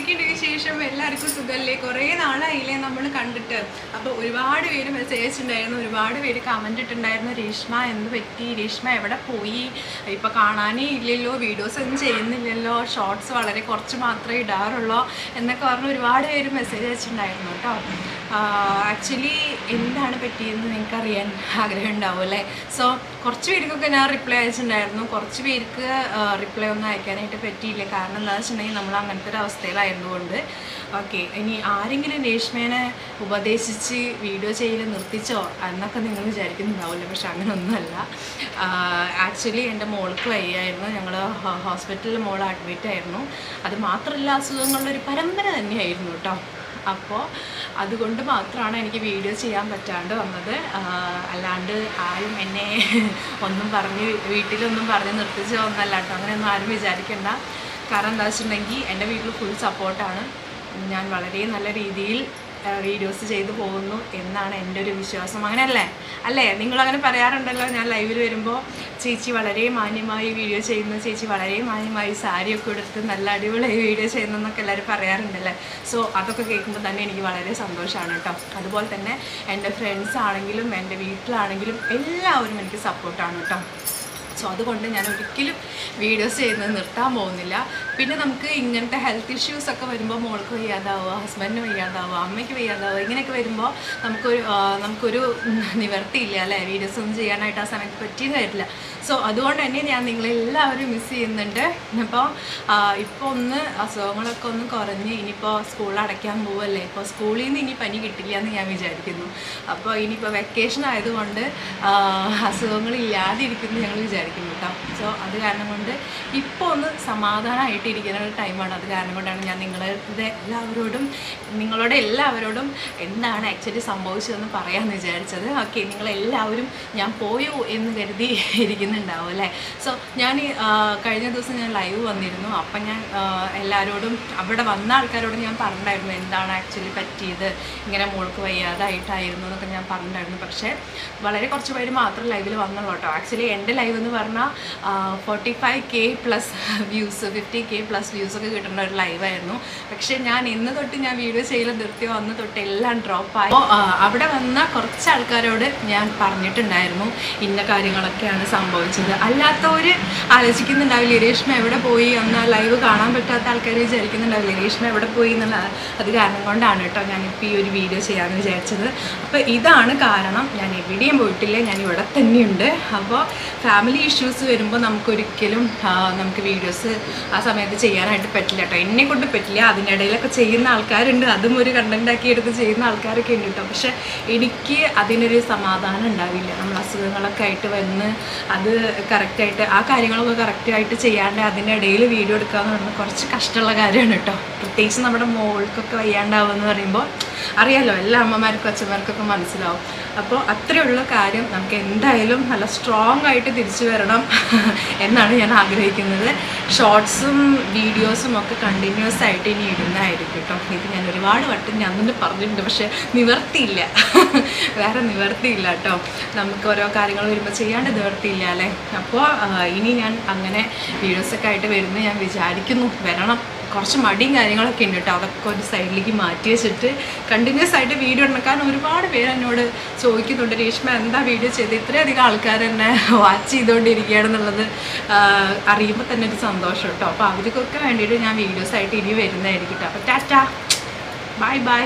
എന്തൊക്കെയുണ്ട് വിശേഷം എല്ലാവർക്കും സുഖമല്ലേ കുറേ നാളായില്ലേ നമ്മൾ കണ്ടിട്ട്. അപ്പോൾ ഒരുപാട് പേര് മെസ്സേജ് അയച്ചിട്ടുണ്ടായിരുന്നു. ഒരുപാട് പേര് കമന്റ് ഇട്ടുണ്ടായിരുന്നു രേഷ്മ എന്ത് പറ്റി? രേഷ്മ എവിടെ പോയി? ഇപ്പോൾ കാണാനേ ഇല്ലല്ലോ. വീഡിയോസ് ഒന്നും ചെയ്യുന്നില്ലല്ലോ. ഷോർട്സ് വളരെ കുറച്ച് മാത്രമേ ഇടാറുള്ളൂ എന്നൊക്കെ പറഞ്ഞ് ഒരുപാട് പേര് മെസ്സേജ് അയച്ചിട്ടുണ്ടായിരുന്നു കേട്ടോ. ആക്ച്വലി എന്താണ് പറ്റിയെന്ന് നിങ്ങൾക്ക് അറിയാൻ ആഗ്രഹം ഉണ്ടാവും അല്ലേ? സോ കുറച്ച് പേർക്കൊക്കെ ഞാൻ റിപ്ലൈ അയച്ചിട്ടുണ്ടായിരുന്നു. കുറച്ച് പേർക്ക് റിപ്ലൈ ഒന്നും അയക്കാനായിട്ട് പറ്റിയില്ല. കാരണം എന്താണെന്ന് വെച്ചിട്ടുണ്ടെങ്കിൽ നമ്മൾ അങ്ങനത്തെ ഒരു അവസ്ഥയിലായിരുന്നുകൊണ്ട് ഓക്കെ ഇനി ആരെങ്കിലും രേഷ്മേനെ ഉപദേശിച്ച് വീഡിയോ ചെയ്യൽ നിർത്തിച്ചോ എന്നൊക്കെ നിങ്ങൾ വിചാരിക്കുന്നുണ്ടാവില്ല പക്ഷെ അങ്ങനെ ഒന്നുമല്ല ആക്ച്വലി എന്റെ മോൾക്ക് വയ്യായിരുന്നു. ഞങ്ങൾ ഹോസ്പിറ്റലിൽ മോൾ അഡ്മിറ്റ് ആയിരുന്നു. അത് മാത്രമല്ല അസുഖങ്ങളുടെ ഒരു പരമ്പര തന്നെയായിരുന്നു കേട്ടോ. അപ്പോൾ അതുകൊണ്ട് മാത്രമാണ് എനിക്ക് വീഡിയോ ചെയ്യാൻ പറ്റാണ്ട് വന്നത്. അല്ലാണ്ട് ആരും എന്നെ ഒന്നും പറഞ്ഞ് വീട്ടിലൊന്നും പറഞ്ഞ് നിർത്തിച്ച് ഒന്നല്ല കേട്ടോ. അങ്ങനെയൊന്നും ആരും വിചാരിക്കേണ്ട. കാരണം എന്താ വെച്ചിട്ടുണ്ടെങ്കിൽ എന്റെ വീട്ടിൽ ഫുൾ സപ്പോർട്ടാണ് ഞാൻ വളരെ നല്ല രീതിയിൽ വീഡിയോസ് ചെയ്തു പോകുന്നു എന്നാണ് എന്റെ ഒരു വിശ്വാസം. അങ്ങനെയല്ലേ? അല്ലേ? നിങ്ങളങ്ങനെ പറയാറുണ്ടല്ലോ ഞാൻ ലൈവിൽ വരുമ്പോൾ ചേച്ചി വളരെ മാന്യമായി വീഡിയോ ചെയ്യുന്നു ചേച്ചി വളരെ മാന്യമായി സാരിയൊക്കെ എടുത്ത് നല്ല അടിപൊളിയായി വീഡിയോ ചെയ്യുന്നു എന്നൊക്കെ എല്ലാവരും പറയാറുണ്ടല്ലേ? സോ അതൊക്കെ കേൾക്കുമ്പോൾ തന്നെ എനിക്ക് വളരെ സന്തോഷമാണ് കേട്ടോ. അതുപോലെ തന്നെ എന്റെ ഫ്രണ്ട്സ് ആണെങ്കിലും എന്റെ വീട്ടിലാണെങ്കിലും എല്ലാവരും എനിക്ക് സപ്പോർട്ടാണ് കേട്ടോ. സോ അതുകൊണ്ട് ഞാൻ ഒരിക്കലും വീഡിയോസ് ചെയ്യുന്നത് നിർത്താൻ പോകുന്നില്ല. പിന്നെ നമുക്ക് ഇങ്ങനത്തെ ഹെൽത്ത് ഇഷ്യൂസ് ഒക്കെ വരുമ്പോൾ മോൾക്ക് വയ്യാതാവുക ഹസ്ബൻഡിന് വയ്യാതാവുക അമ്മയ്ക്ക് വയ്യാതാവുക ഇങ്ങനെയൊക്കെ വരുമ്പോൾ നമുക്കൊരു നമുക്കൊരു നിവർത്തിയില്ല അല്ലേ? വീഡിയോസ് ഒന്നും ചെയ്യാനായിട്ട് ആ സമയത്ത് പറ്റിയെന്ന് വരില്ല. സോ അതുകൊണ്ട് തന്നെ ഞാൻ നിങ്ങളെല്ലാവരും മിസ് ചെയ്യുന്നുണ്ട്. അപ്പോൾ ഇപ്പോൾ ഒന്ന് അസുഖങ്ങളൊക്കെ ഒന്ന് കുറഞ്ഞ് ഇനിയിപ്പോൾ സ്കൂൾ അടയ്ക്കാൻ പോവല്ലേ? ഇപ്പോൾ സ്കൂളിൽ നിന്ന് ഇനി പനി കിട്ടില്ല എന്ന് ഞാൻ വിചാരിക്കുന്നു. അപ്പോൾ ഇനിയിപ്പോൾ വെക്കേഷൻ ആയതുകൊണ്ട് അസുഖങ്ങളില്ലാതിരിക്കുന്നു ഞങ്ങൾ വിചാരിക്കുന്നു കേട്ടോ സോ അത് കാരണം കൊണ്ട് ഇപ്പോൾ ഒന്ന് സമാധാനമായിട്ടിരിക്കുന്ന ഒരു ടൈമാണ് അത് കാരണം കൊണ്ടാണ് ഞാൻ നിങ്ങളുടെ എല്ലാവരോടും നിങ്ങളോട് എല്ലാവരോടും എന്താണ് ആക്ച്വലി സംഭവിച്ചതെന്ന് പറയാമെന്ന് വിചാരിച്ചത്. ഓക്കെ നിങ്ങളെല്ലാവരും ഞാൻ പോയോ എന്ന് കരുതി ഇരിക്കുന്നുണ്ടാവും അല്ലേ? സോ ഞാൻ ഈ, കഴിഞ്ഞ ദിവസം ഞാൻ ലൈവ് വന്നിരുന്നു. അപ്പം ഞാൻ എല്ലാവരോടും അവിടെ വന്ന ആൾക്കാരോടും ഞാൻ പറഞ്ഞിട്ടുണ്ടായിരുന്നു എന്താണ് ആക്ച്വലി പറ്റിയത്? ഇങ്ങനെ മോൾക്ക് വയ്യാതായിട്ടായിരുന്നു എന്നൊക്കെ ഞാൻ പറഞ്ഞിട്ടുണ്ടായിരുന്നു. പക്ഷേ വളരെ കുറച്ച് പേര് മാത്രം ലൈവിൽ വന്നുള്ളൂ കേട്ടോ. ആക്ച്വലി എന്റെ ലൈവ് എന്ന് പറഞ്ഞാൽ forty five K plus views fifty K plus views ഒക്കെ കിട്ടുന്ന ഒരു ലൈവായിരുന്നു പക്ഷേ ഞാൻ ഇന്ന് തൊട്ട് ഞാൻ വീഡിയോ ചെയ്യൽ നിർത്തിയോ അന്ന് തൊട്ട് എല്ലാം ഡ്രോപ്പായി അവിടെ വന്ന കുറച്ച് ആൾക്കാരോട് ഞാൻ പറഞ്ഞിട്ടുണ്ടായിരുന്നു ഇന്ന കാര്യങ്ങളൊക്കെയാണ് സംഭവിച്ചത് അല്ലാത്തവർ ആലോചിക്കുന്നുണ്ടാവില്ല രേഷ്മ എവിടെ പോയി എന്ന ലൈവ് കാണാൻ പറ്റാത്ത ആൾക്കാർ വിചാരിക്കുന്നുണ്ടാവില്ല രേഷ്മ എവിടെ പോയി എന്നുള്ള അത് കാരണം കൊണ്ടാണ് കേട്ടോ ഞാനിപ്പോൾ ഈ ഒരു വീഡിയോ ചെയ്യാമെന്ന് വിചാരിച്ചത്. അപ്പോൾ ഇതാണ് കാരണം. ഞാൻ എവിടെയും പോയിട്ടില്ല ഞാൻ ഇവിടെ തന്നെയുണ്ട്. അപ്പോൾ ഫാമിലി ഇഷ്യൂസ് വരുമ്പോൾ നമുക്കൊരിക്കലും നമുക്ക് വീഡിയോസ് ആ സമയത്ത് ചെയ്യാനായിട്ട് പറ്റില്ല കേട്ടോ. എന്നെ കൊണ്ട് പറ്റില്ല അതിനിടയിലൊക്കെ ചെയ്യുന്ന ആൾക്കാരുണ്ട്. അതും ഒരു കണ്ടന്റാക്കി എടുത്ത് ചെയ്യുന്ന ആൾക്കാരൊക്കെ ഉണ്ട് കേട്ടോ. പക്ഷേ എനിക്ക് അതിനൊരു സമാധാനം ഉണ്ടാവില്ല. നമ്മൾ അസുഖങ്ങളൊക്കെ ആയിട്ട് വന്ന് അത് കറക്റ്റായിട്ട് ആ കാര്യങ്ങളൊക്കെ കറക്റ്റായിട്ട് ചെയ്യാണ്ട് അതിന്റെ ഇടയിൽ വീഡിയോ എടുക്കുക എന്ന് പറയുന്നത് കുറച്ച് കഷ്ടമുള്ള കാര്യമാണ് കേട്ടോ. പ്രത്യേകിച്ച് നമ്മുടെ മോൾക്കൊക്കെ വയ്യാണ്ടാവുക എന്ന് പറയുമ്പോൾ അറിയാലോ എല്ലാ അമ്മമാർക്കും അച്ഛന്മാർക്കൊക്കെ മനസ്സിലാവും. അപ്പോൾ അത്രയുള്ള കാര്യം നമുക്ക് എന്തായാലും നല്ല സ്ട്രോങ് ആയിട്ട് തിരിച്ചു വരണം എന്നാണ് ഞാൻ ആഗ്രഹിക്കുന്നത്. ഷോർട്സും വീഡിയോസും ഒക്കെ കണ്ടിന്യൂസ് ആയിട്ട് ഇനി ഇടുന്നതായിരിക്കും കേട്ടോ. ഇത് ഞാൻ ഒരുപാട് വട്ടം ഞാൻ തന്നെ പറഞ്ഞിട്ടുണ്ട് പക്ഷെ നിവർത്തിയില്ല. വേറെ നിവർത്തിയില്ല കേട്ടോ. നമുക്ക് ഓരോ കാര്യങ്ങൾ വരുമ്പോൾ ചെയ്യാണ്ട് നിവർത്തിയില്ല അല്ലേ? അപ്പോൾ ഇനി ഞാൻ അങ്ങനെ വീഡിയോസൊക്കെ ആയിട്ട് വരുന്ന ഞാൻ വിചാരിക്കുന്നു. വരണം. കുറച്ച് മടിയും കാര്യങ്ങളൊക്കെ ഉണ്ട് കേട്ടോ. അതൊക്കെ ഒരു സൈഡിലേക്ക് മാറ്റി വെച്ചിട്ട് കണ്ടിന്യൂസ് ആയിട്ട് വീഡിയോ ഇടണം. കാരണം ഒരുപാട് പേര് എന്നോട് ചോദിക്കുന്നുണ്ട് രേഷ്മ എന്താ വീഡിയോ ചെയ്ത്? ഇത്രയധികം ആൾക്കാർ എന്നെ വാച്ച് ചെയ്തുകൊണ്ടിരിക്കുകയാണെന്നുള്ളത് അറിയുമ്പോൾ തന്നെ ഒരു സന്തോഷം കേട്ടോ അപ്പോൾ അവർക്കൊക്കെ വേണ്ടിയിട്ട് ഞാൻ വീഡിയോസ് ആയിട്ട് ഇനി വരുന്നതായിരിക്കും കേട്ടോ അപ്പോൾ ടാറ്റ. Bye bye